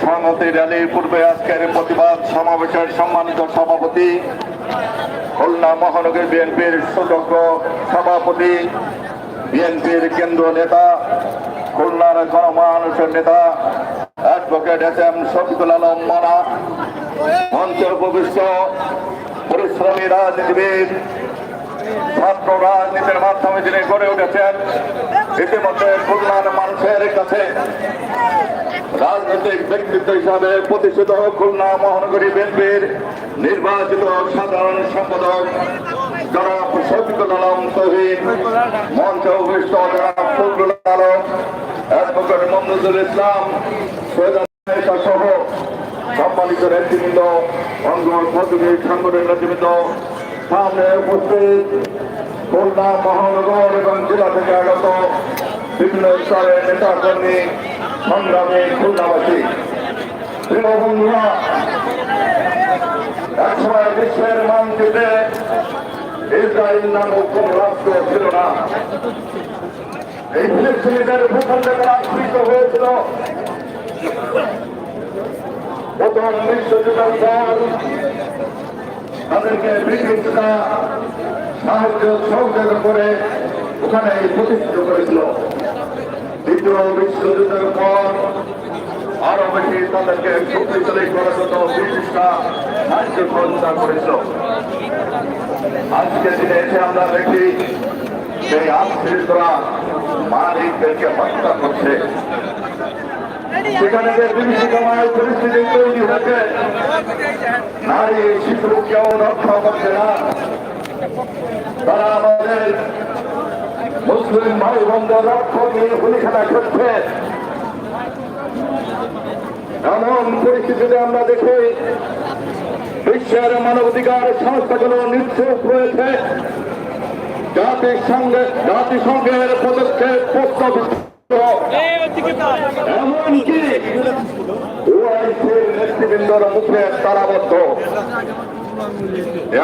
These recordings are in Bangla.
সংহতি র্যালির পূর্বে আজকের প্রতিবাদ সমাবেশের সম্মানিত সভাপতি, খুলনা মহানগর বিএনপির সুযোগ্য সভাপতি, বিএনপির কেন্দ্রীয় নেতা, খুলনার গণমানুষের নেতা, advocate S M Shafiqul Alam Mana মঞ্চে উপবিষ্ট পরিশ্রমী রাজনীতিবিদ, ছাত্র রাজনীতির মাধ্যমে যিনি গড়ে উঠেছেন। ইতিমধ্যে খুলনার মানুষের কাছে রাজনৈতিক ব্যক্তিত্ব হিসাবে প্রতিষ্ঠিত খুলনা মহানগরী বিএনপির নির্বাচিত সাধারণ সম্পাদক জনাব শফিকুল আলম তহিন মঞ্চ অ্যাডভোকেট মমনুজুল ইসলাম, সৈয়দ সহ সম্মানিত নেতৃবৃন্দ অঙ্গ প্রতিনিধি সংগঠনের নেতৃবৃন্দ, সামনে উপস্থিত খুলনা, মহানগর এবং জেলা থেকে আগত বিভিন্ন স্তরের নেতা কর্মী সংগ্রামী খুলনাবাসী। প্রিয় বন্ধুরা, একসময় বিশ্বের মানচিত্রে ইসরায়েল নামক কোন রাষ্ট্র ছিল না। এই ফিলিস্তিনিদের ভূখণ্ডে তারা হয়েছিল। প্রথম বিশ্বযুদ্ধের পর তাদেরকে ব্রিটিশরা সাহায্য সহযোগ করে ওখানে প্রতিষ্ঠিত করেছিল। দ্বিতীয় বিশ্বযুদ্ধের পর আরও বেশি তাদেরকে শক্তিশালী করার জন্য ব্রিটিশরা সাহায্য সহযোগিতা করেছিল। আজকে দিনে এসে আমরা দেখি সেই আশ্রিতরা মালিকদেরকে হত্যা করছে। সেখানে যে বিভীষিকাময় পরিস্থিতি তৈরি হয়েছে, নারী শিশু কেউ রক্ষা করছে না তারা আমাদের মুসলিম ভাই বোনদের রক্ষ নিয়ে গুলি খেলা করছে। এমন পরিস্থিতিতে আমরা দেখি, বিশ্বের মানবাধিকার সংস্থাগুলো নিশ্চুপ রয়েছে জাতিসংঘে জাতিসংঘের পদক্ষেপ প্রস্তাবিত। এমনকি নেতৃবৃন্দর মুখে তারাবদ্ধ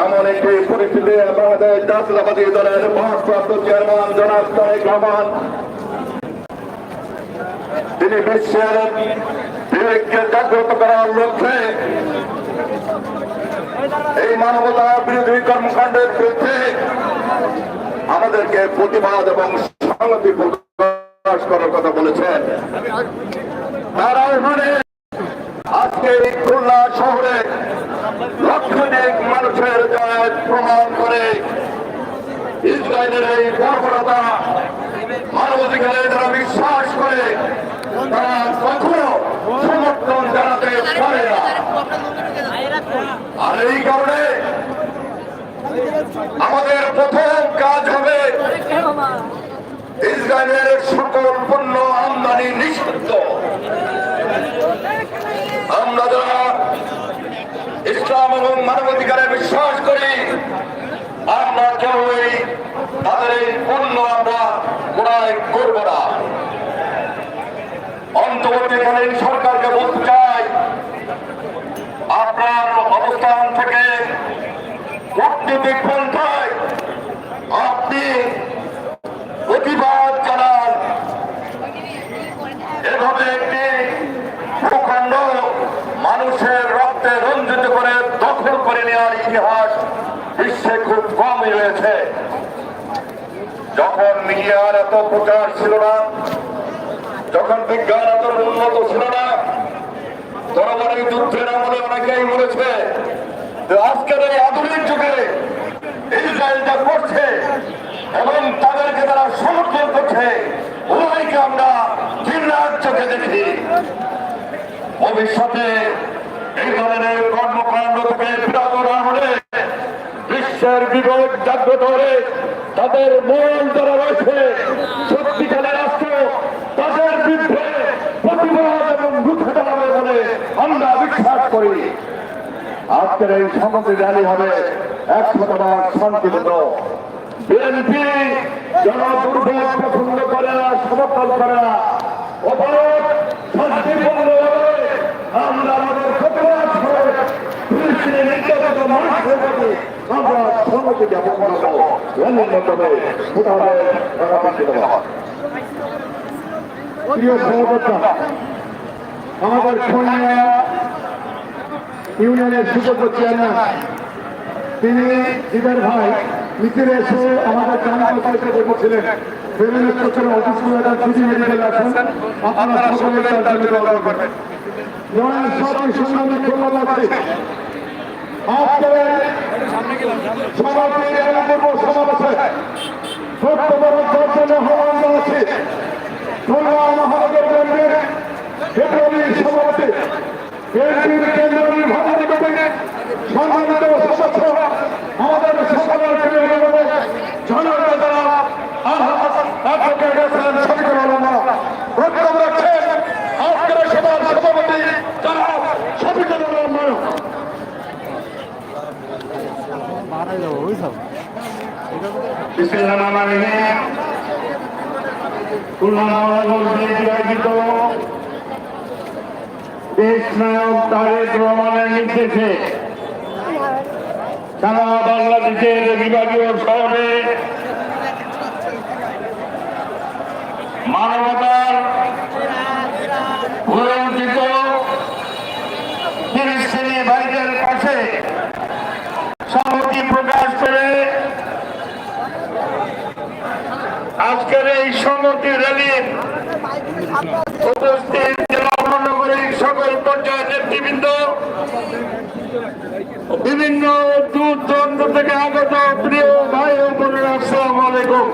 এমন একটি পরিস্থিতি বাংলাদেশ জাতীয়তাবাদী দলের ভারপ্রাপ্ত চেয়ারম্যান জনাব তারেক রহমান, তিনি বিশ্বের বিবেককে জাগ্রত করার লক্ষ্যে এই মানবতা বিরোধী কর্মকাণ্ডের বিরুদ্ধে আমাদেরকে প্রতিবাদ এবং সংহতি প্রকাশ করার কথা বলেছেন। তারা ওখানে আজকে এই খুলনা শহরে লক্ষাধিক মানুষের জয় প্রমাণ করে ইসরায়েলের এই বর্বরতা মানবাধিকারে যারা বিশ্বাস করে, তারা কখনো সমর্থন জানাতে পারে না। আর এই কারণে আমাদের প্রথম কাজ হবে ইসরায়েলের সকল পণ্য আমদানি নিষিদ্ধ। আমরা যারা ইসলাম এবং মানবাধিকারে বিশ্বাস করি, আমরা কেউই তাদের এই পণ্য আমরা ক্রয় করব না। অন্তর্বর্তীকালীন সরকারকে বলতে চাই, আপনার অবস্থান থেকে কূটনীতিক পন্থায় আপনি প্রতিবাদ জানান। এভাবে একটি ভূখণ্ড মানুষের দখল করে নেওয়ার ইতিহাস বিশ্বে খুব কমই রয়েছে। যখন মিডিয়ার এত প্রচার ছিল না, যখন বিজ্ঞান এত উন্নত ছিল না, তরবারি যুদ্ধের আমলে অনেকেই বলেছে আজকের এই আধুনিক যুগে ইসরায়েল যা করছে এবং তাদেরকে তারা সমর্থন করছে। উভয়কে আমরা ঘৃণার চোখে দেখি। ভবিষ্যতে এই ধরনের কর্মকাণ্ড থেকে বিরত না হলে বিশ্বের বিবেক জাগ্রত হলে তাদের মূল যারা রয়েছে, সত্যিকারের রাষ্ট্র, তাদের বিরুদ্ধে প্রতিবাদ এবং রুখে দাঁড়াবে বলে আমরা বিশ্বাস করি। আজকের এই সংহতি র্যালি হবে এক শতভাগ শান্তিপূর্ণ। বিএনপি জনদুর্ভোগ পছন্দ করে না, সমর্থন করে না। অপরাধ শান্তিপূর্ণভাবে আমরা আমাদের প্রতিবাদ করে ফিলিস্তিনের নির্যাতিত মানুষের প্রতি আমরা খুলনা ইউনিয়নের সুযোগ্য চেয়ারম্যান, তিনি ভাই মিছিলে এসে আমাদের গ্রাম বলেছিলেন আপনারা সকলে করবেন। খুলনাবাসী আজকে সমাজের এবং পূর্ব সমাবেশে বক্তব্য জন্য আহ্বান জানাচ্ছি খুলনা মহানগর কেন্দ্রের ফেব্রুয়ারি সভাপতি বিএনপির কেন্দ্রীয় নির্বাচনী কমিটি সম্মানিত সদস্য আমাদের সকলের প্রিয় নেতা জননেতা অ্যাডভোকেট এসএন শফিকুর আলম বক্তব্য রাখছেন আজকের সভার সভাপতি জনাব শফিকুর আলম দেশ নায়ক তারেক রহমানের নির্দেশে সারা বাংলাদেশের বিভাগীয় শহরে মানবতার ভুলঞ্চিত ফিলিস্তিনি ভাইদের কাছে সংহতি প্রকাশ করে আজকের এই সমতি র্যালি উপস্থিত জেলা সকল পর্যায়ের নেতৃবৃন্দ, বিভিন্ন দূর দূরান্ত থেকে আগত প্রিয় ভাই বোনেরা, আসসালাম আলাইকুম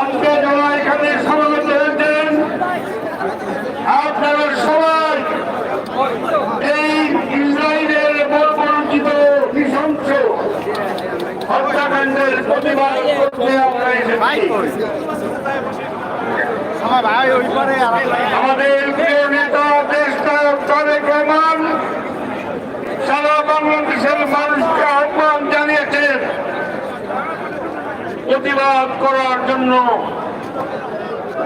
আজকে যারা এখানে সমাবেত হয়েছেন আপনারা সবাই এই ইসরায়েলের বর্বরচিত নৃশংস হত্যাকাণ্ডের প্রতিবাদ করতে আমরা এসেছি ভাই ওই পারে আর আমাদের প্রিয় নেতা দেশটা তারেক রহমান সারা বাংলাদেশের মানুষকে আহ্বান জানিয়েছেন প্রতিবাদ করার জন্য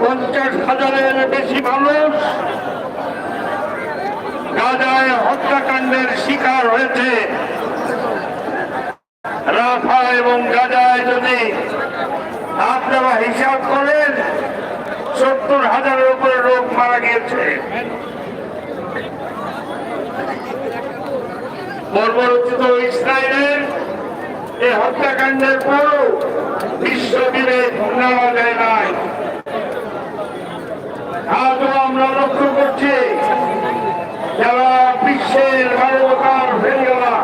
পঞ্চাশ হাজারের বেশি মানুষ গাজায় হত্যাকাণ্ডের শিকার হয়েছে। রাফা এবং গাজায় যদি আপনারা হিসাব করেন, সত্তর হাজারের উপরে লোক মারা গিয়েছে। বর্বরচিত ইসরায়েলের এই হত্যাকাণ্ডের পরও বিশ্ব বিবেক নেওয়া যায় নাই। আজও আমরা লক্ষ্য করছি যারা বিশ্বের মানবতার ফেরিওয়ালা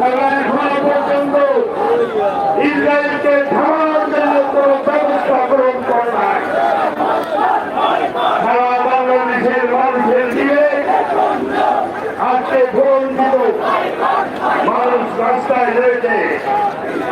তারা এখনও পর্যন্ত ইসরায়েলকে থামানোর জন্য কোনো ব্যবস্থা গ্রহণ করে নাই সারা বাংলাদেশের মানুষের দিকে আজকে গ্রহণ দিল মানুষ রাস্তায় রয়েছে এমন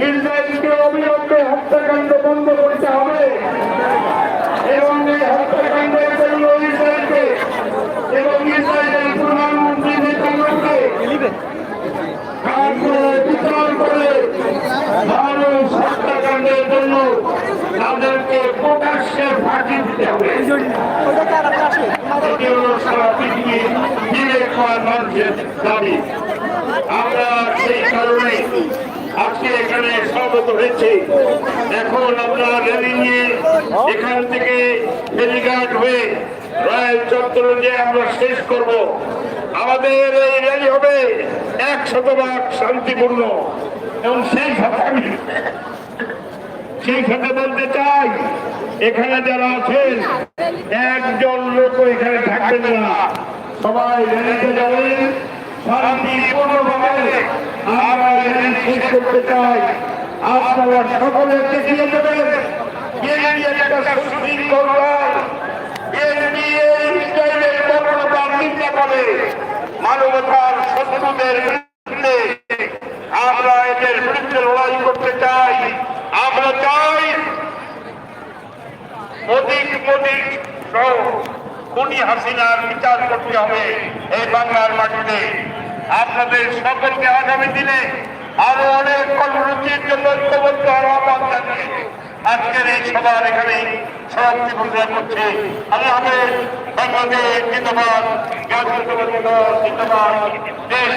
ইসরায়েলকে অবিলম্বে হত্যাকাণ্ড বন্ধ করতে হবে। এবং এই হত্যাকাণ্ডের জন্য ইসরায়েলকে এবং ইসরায়েলের প্রধানমন্ত্রী করে মানুষ হত্যাকাণ্ডের জন্য তাদেরকে প্রকাশ্যে ফাঁসি দিতে হবে। এটি হলো আমরা সেই কারণে আজকে এখানে স্বাগত হয়েছে। এখন আমরা র্যালি নিয়ে এখান থেকে ফেরিঘাট হয়ে রয়্যাল চত্বরে যে আমরা শেষ করব। আমাদের এই র্যালি হবে এক শতভাগ শান্তিপূর্ণ। এবং সেই সাথে আমি সেই সাথে বলতে চাই, এখানে যারা আছেন, একজন লোক এখানে থাকবেন না। সবাই র্যালিতে যাবেন। শান্তিপূর্ণভাবে আমরা শেষ করতে চাই। আপনারা সকলে দেখিয়ে দেবেন একটা সুশৃঙ্খল। ইসরায়েলের করে মানবতার শত্রুদের বিরুদ্ধে আমরা এদের বিরুদ্ধে লড়াই করতে চাই। আমরা চাই অধিক সহ খুনি হাসিনার বিচার করতে হবে এই বাংলার মাটিতে। আপনাদের সকলকে আগামী দিনে আরও অনেক কর্মসূচির জন্য ঐক্যবদ্ধ হওয়ার আহ্বান জানিয়ে আজকের এই সভার এখানে সমাপ্তি ঘোষণা করছে। আল্লাহ বাংলাদেশ জিন্দাবাদ জিন্দাবাদ দেশ